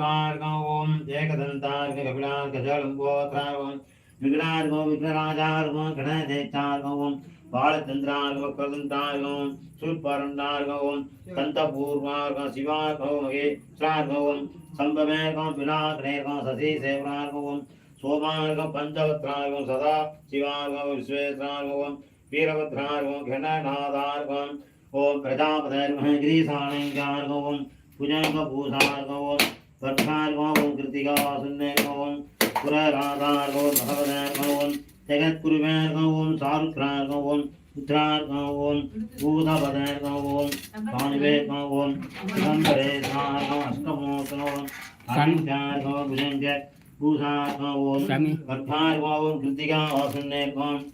ओम जयकदंतार्कपिलार्कजलम्बोत्रार्कं विघ्नार्कं विघ्नराजार्कं गणदेशार्कं बालचन्द्रार्कं कदन्तार्कं सुपर्णार्कं कन्तपूर्वार्कं शिवार्कं महेश्रार्कं सम्भमेर्कं पिनाग्नेर्कं शशिसेवनार्कं सोमार्कं पञ्चवत्रार्कं सदा शिवार्कं विश्वेश्वरार्कं वीरभद्रार्कं घृणनादार्कं ओम प्रजापतिर्मह गिरीशाणेन्द्रार्कं भुजङ्गभूषार्कं பட்டார்கோவும் கிருத்திகாசுன்னேர்கோவும் புரராதார்கோவும் பகவதேர்கோவும் ஜெகத்குருவேர்கோவும் சாருத்ரார்கோவும் புத்திரார்கோவும் பூதபதேர்கோவும் சானுவேர்கோவும் சிதம்பரேசார்கோ அஷ்டமோகோவும் அனிச்சார்கோவும் புஜங்க பூசார்கோவும் பட்டார்கோவும் கிருத்திகா வாசுன்னேர்கோவும்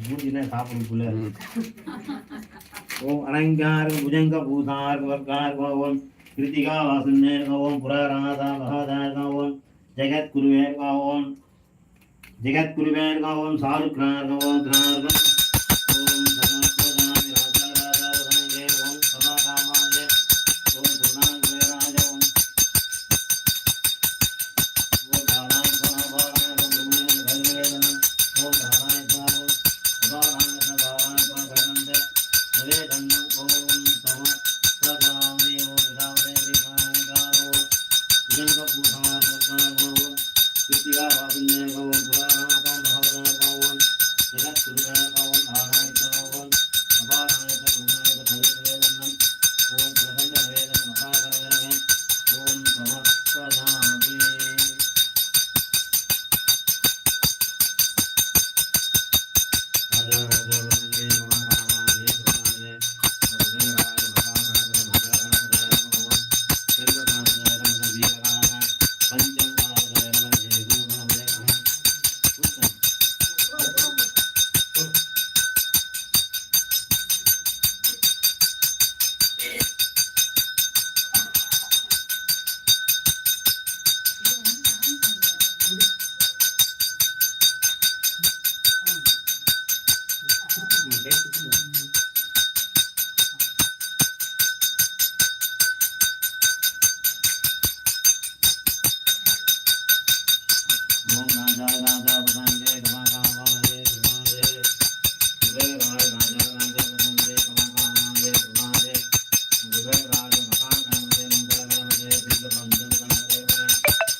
மூஞ்சினே சாப்பிடுக்குள்ள ஓம் அனங்கார்க புஜங்க பூதார்க வர்க்கார்கோவும் கிருத்திகா வாசன்னேர் ஓம் புரராதா மகாதார் ஓம் ஜெகத் குருவேர் ஓம் ஜெகத் ஓம் சாருக்ரார் ஓம் திரார் Good to go. I've been.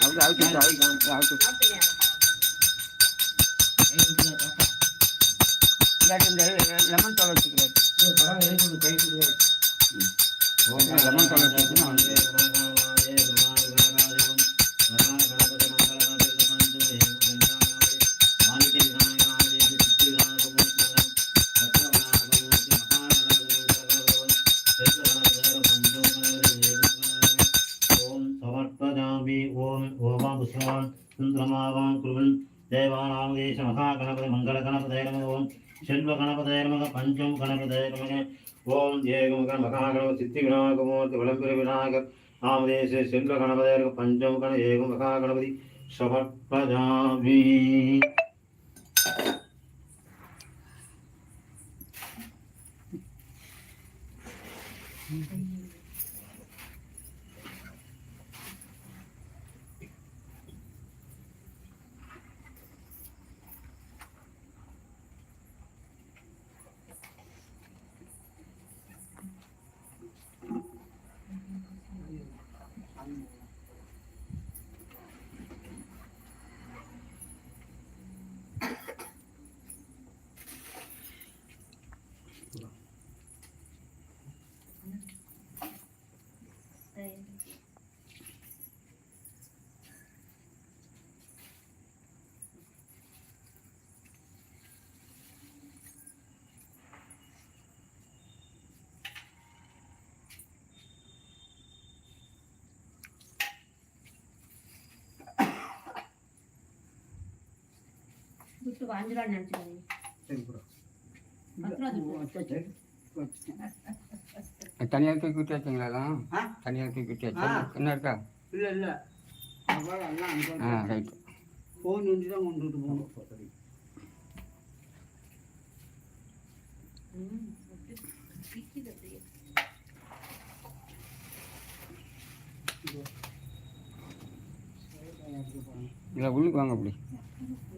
அப்படியே அழுத்து அழுத்து இல்லாட்டி இந்த லெமன் தோலை வச்சுக்கிறேன் லெமன் தோலை வச்சுக்கணும் சமர்ப்பஜாமி ஓம் ஓமாம் புஷ்பான் சுந்தரமாவாம் குருவன் தேவானாம் தேச மகாகணபதி மங்கள கணபதே ஓம் செல்வ கணபதே நமக பஞ்சம் கணபதே நமக ஓம் ஏகமுக மகாகணப சித்தி விநாயகமூர்த்தி விளம்பர விநாயகர் நாமதேச செல்வ கணபதே நமக பஞ்சம் கண ஏகம் மகாகணபதி சமர்ப்பஜாமி துட்டு அஞ்சு ரூபா நினைச்சுக்காதீங்க. சரி ப்ரோ பத்து ரூபா வச்சாச்சு. தனியாக தூக்கி விட்டு வச்சிங்களா தனியாக தூக்கி விட்டு வச்சா. என்ன இருக்கா? இல்லை இல்லை. ஆ ரைட்டு ஃபோன் வந்து தான் கொண்டுட்டு போகணும் ம், பிடிக்குது அப்படியே. இல்லை உள்ளுக்கு வாங்க அப்படி.